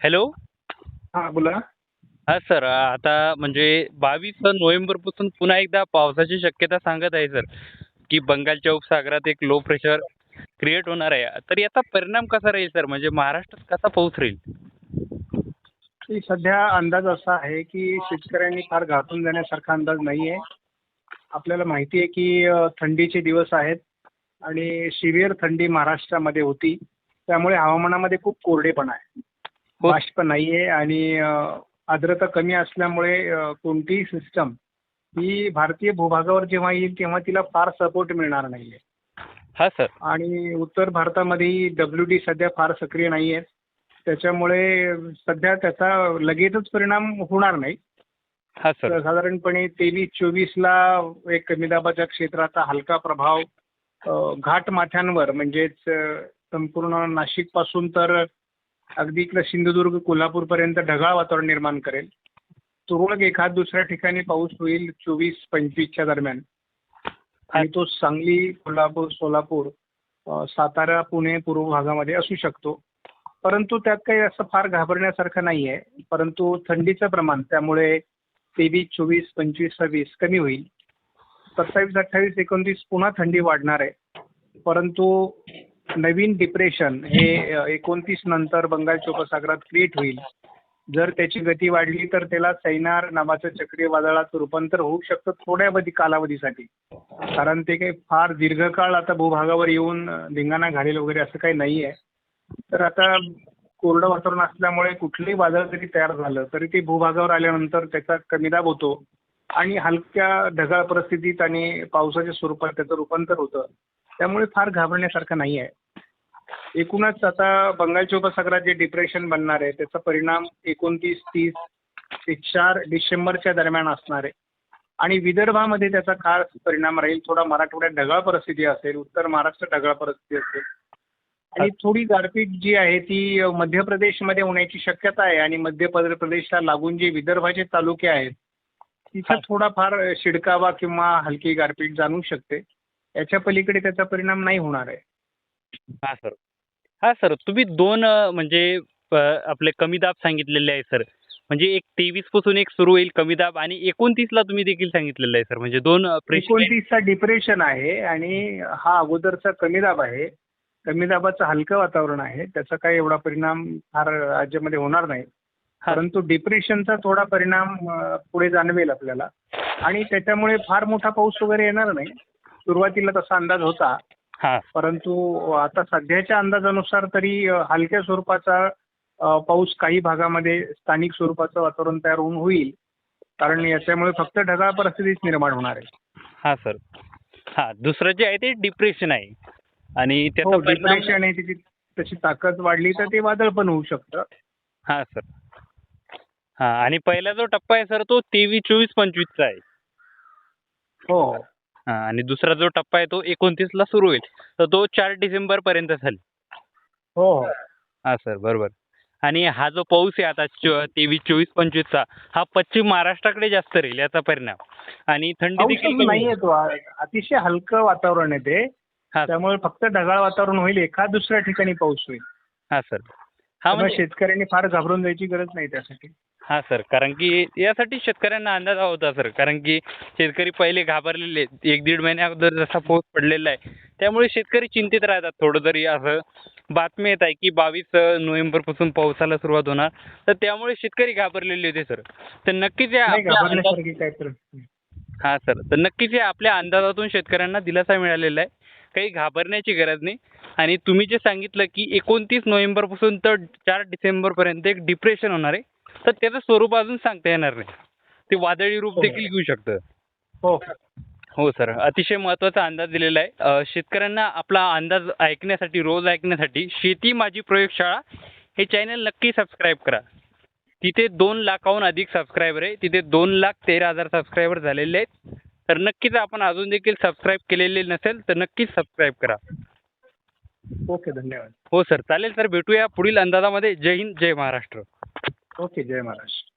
Hello? हां बोला. हा सर आता म्हणजे बावीस नोव्हेंबरपासून पुन्हा एकदा पावसाची शक्यता सांगत आहे सर की बंगालच्या उपसागरात एक लो प्रेशर क्रिएट होणार आहे. तर याचा परिणाम कसा राहील सर? म्हणजे महाराष्ट्रात कसा पाऊस राहील? सध्या अंदाज असा आहे की शेतकऱ्यांनी फार घाबरून जाण्यासारखा अंदाज नाही आहे आपल्याला माहिती आहे की थंडीचे दिवस आहेत आणि सिव्हिअर थंडी महाराष्ट्रामध्ये होती. त्यामुळे हवामानामध्ये खूप कोरडेपणा आहे. बाष्प नाही आहे आणि आर्द्रता कमी असल्यामुळे कोणतीही सिस्टम ही भारतीय भूभागावर जेव्हा येईल तेव्हा तिला फार सपोर्ट मिळणार नाही आहे हा सर आणि उत्तर भारतामध्येही डब्ल्यू डी सध्या फार सक्रिय नाही आहेत त्याच्यामुळे सध्या त्याचा लगेचच परिणाम होणार नाही. हा सर साधारणपणे तेवीस चोवीसला एक कमी दाबाच्या क्षेत्राचा हलका प्रभाव अ, घाट माथ्यांवर म्हणजेच संपूर्ण नाशिकपासून तर अगदी इकडं सिंधुदुर्ग कोल्हापूरपर्यंत ढगाळ वातावरण निर्माण करेल. तुरळक एखाद दुसऱ्या ठिकाणी पाऊस होईल चोवीस पंचवीसच्या दरम्यान. आणि तो सांगली कोल्हापूर सोलापूर सातारा पुणे पूर्व भागामध्ये असू शकतो. परंतु त्यात काही असं फार घाबरण्यासारखं नाही आहे परंतु थंडीचं प्रमाण त्यामुळे तेवीस चोवीस पंचवीस सव्वीस कमी होईल. सत्तावीस अठ्ठावीस एकोणतीस पुन्हा थंडी वाढणार आहे. परंतु नवीन डिप्रेशन हे एकोणतीस नंतर बंगालच्या उपसागरात क्रिएट होईल. जर त्याची गती वाढली तर त्याला सैनार नावाचं चक्रीय वादळाचं रूपांतर होऊ शकतं थोड्यावधी कालावधीसाठी. कारण ते काही फार दीर्घकाळ आता भूभागावर येऊन धिंगाणा घालेल वगैरे असं काही नाही आहे तर आता कोरडं वातावरण असल्यामुळे कुठलंही वादळ जरी तयार झालं तरी ते भूभागावर आल्यानंतर त्याचा कमी दाब होतो आणि हलक्या ढगाळ परिस्थितीत आणि पावसाच्या स्वरूपात त्याचं रूपांतर होतं. त्यामुळे फार घाबरण्यासारखं नाही आहे एकूणच आता बंगालच्या उपसागरात जे डिप्रेशन बनणार आहे त्याचा परिणाम एकोणतीस तीस ते चार डिसेंबरच्या दरम्यान असणार आहे. आणि विदर्भामध्ये त्याचा खास परिणाम राहील. थोडा मराठवाड्यात ढगाळ परिस्थिती असेल उत्तर महाराष्ट्र ढगाळ परिस्थिती असेल. आणि थोडी गारपीट जी आहे ती मध्य प्रदेशमध्ये होण्याची शक्यता आहे आणि मध्य प्र- प्रदेशला लागून जे विदर्भाचे तालुके आहेत तिथं थोडाफार शिडकावा किंवा हलकी गारपीट जाणवू शकते. याच्या पलीकडे त्याचा परिणाम नाही होणार आहे. हा सर. हा सर तुम्ही दोन म्हणजे आपले कमी दाब सांगितलेले आहे सर. म्हणजे एक तेवीसपासून एक सुरू होईल कमी दाब आणि एकोणतीसला तुम्ही देखील सांगितलेलं आहे सर. म्हणजे दोन एकोणतीसचा डिप्रेशन आहे आणि हा अगोदरचा कमी दाब आहे. कमी दाबाचं हलकं वातावरण आहे. त्याचा काही एवढा परिणाम फार राज्यामध्ये होणार नाही. परंतु डिप्रेशनचा थोडा परिणाम पुढे जाणवेल आपल्याला. आणि त्याच्यामुळे फार मोठा पाऊस वगैरे येणार नाही. सुरुवातीला तसा अंदाज होता. परंतु आता सध्याच्या अंदाजानुसार तरी हलक्या स्वरूपाचा पाऊस काही भागामध्ये स्थानिक स्वरूपाचं वातावरण तयार होऊन होईल. कारण याच्यामुळे फक्त ढगाळ परिस्थितीच निर्माण होणार आहे. हा सर. हा दुसरं जे आहे ते डिप्रेशन आहे. आणि त्याचा हो डिप्रेशन आहे त्याची त्याची ताकद वाढली तर ते वादळ पण होऊ शकतं. हा सर. हा आणि पहिला जो टप्पा आहे सर तो तेवीस चोवीस पंचवीसचा आहे. हो हा. आणि दुसरा जो टप्पा आहे तो एकोणतीसला सुरू होईल. तर तो चार डिसेंबर पर्यंत चालेल. हो हो. हा सर बरोबर. आणि हा जो पाऊस आहे आता तेवीस चोवीस पंचवीसचा हा पश्चिम महाराष्ट्राकडे जास्त राहील याचा परिणाम. आणि थंडी देखील पाऊस कमी नाही होईल. आहे. तो अतिशय हलकं वातावरण आहे ते. हा. त्यामुळे फक्त ढगाळ वातावरण होईल एखाद दुसऱ्या ठिकाणी पाऊस होईल. हा सर. त्यामुळे म्हणजे शेतकऱ्यांनी फार घाबरून जायची गरज नाही त्यासाठी. हा सर. कारण की यासाठी शेतकऱ्यांना अंदाज हवा होता सर. कारण की शेतकरी पहिले घाबरलेले आहेत. एक दीड महिन्या अगोदर जसा पाऊस पडलेला आहे त्यामुळे शेतकरी चिंतित राहतात थोडं तरी. असं बातमी येत आहे की बावीस नोव्हेंबरपासून पावसाला सुरुवात होणार. तर त्यामुळे शेतकरी घाबरलेले होते सर. तर नक्कीच या नाही आपल्या अंदाज- घाबरण्यासारखी काय तर हा सर. तर नक्कीच या आपल्या अंदाजातून शेतकऱ्यांना दिलासा मिळालेला आहे. काही घाबरण्याची गरज नाही. आणि तुम्ही जे सांगितलं की एकोणतीस नोव्हेंबरपासून तर चार डिसेंबरपर्यंत एक डिप्रेशन होणार आहे तर त्याचं स्वरूप अजून सांगता येणार नाही. ते वादळी रूप हो. देखील घेऊ शकतं. हो. हो सर. अतिशय महत्त्वाचा अंदाज दिलेला आहे. शेतकऱ्यांना आपला अंदाज ऐकण्यासाठी रोज ऐकण्यासाठी शेती माझी प्रयोगशाळा हे चॅनल नक्की सबस्क्राईब करा. तिथे दोन लाखाहून अधिक सबस्क्रायबर आहे. तिथे दोन लाख तेरा हजार सबस्क्रायबर झालेले आहेत. तर नक्कीच आपण अजून देखील सबस्क्राईब केलेले नसेल तर नक्कीच सबस्क्राईब करा. ओके धन्यवाद. हो सर चालेल सर भेटूया पुढील अंदाजामध्ये. जय हिंद जय महाराष्ट्र. ओके जय महाराष्ट्र.